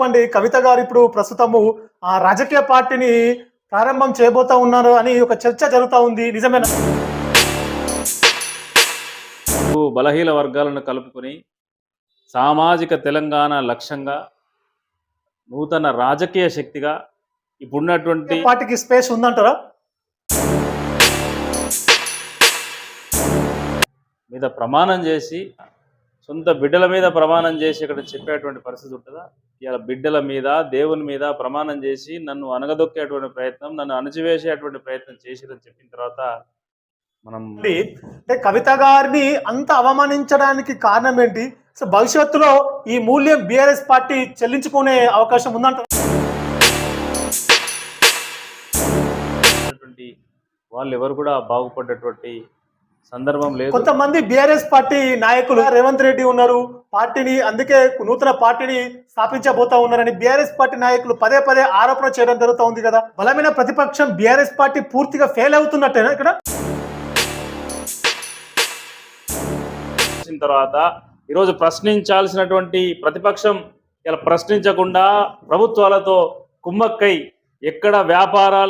చెప్పండి. కవిత గారు ఇప్పుడు ప్రస్తుతము ఆ రాజకీయ పార్టీని ప్రారంభం చేయబోతా ఉన్నారు అని ఒక చర్చ జరుగుతా ఉంది. నిజమేనా? బలహీన వర్గాలను కలుపుకొని సామాజిక తెలంగాణ లక్ష్యంగా నూతన రాజకీయ శక్తిగా ఇప్పుడున్నటువంటి పార్టీకి స్పేస్ ఉందంటారా? మీద ప్రమాణం చేసి సొంత బిడ్డల మీద ప్రమాణం చేసి ఇక్కడ చెప్పేటువంటి పరిస్థితి ఉంటుందా ఇలా బిడ్డల మీద దేవుని మీద ప్రమాణం చేసి నన్ను అనగదొక్కేటువంటి ప్రయత్నం నన్ను అణచివేసేటువంటి ప్రయత్నం చేసిరని చెప్పిన తర్వాత మనం. అంటే కవిత గారిని అంత అవమానించడానికి కారణం ఏంటి సో భవిష్యత్తులో ఈ మూల్యం బీఆర్ఎస్ పార్టీ చెల్లించుకునే అవకాశం ఉన్నటువంటి వాళ్ళు ఎవరు కూడా బాగుపడ్డటువంటి సందర్భం లేదు. కొంతమంది బీఆర్ఎస్ పార్టీ నాయకులు రేవంత్ రెడ్డి ఉన్నారు. పార్టీని అందుకే నూతన పార్టీని స్థాపించబోతా ఉన్నారని బీఆర్ఎస్ పార్టీ నాయకులు పదే పదే ఆరోపణ చేయడం జరుగుతూ ఉంది కదా. బలమైన ప్రతిపక్షం బీఆర్ఎస్ పార్టీ పూర్తిగా ఫెయిల్ అవుతున్నట్టేనా ఇక్కడ? తర్వాత ఈరోజు ప్రశ్నించాల్సినటువంటి ప్రతిపక్షం ఇలా ప్రశ్నించకుండా ప్రభుత్వాలతో కుమ్మక్కై ఎక్కడ వ్యాపారాల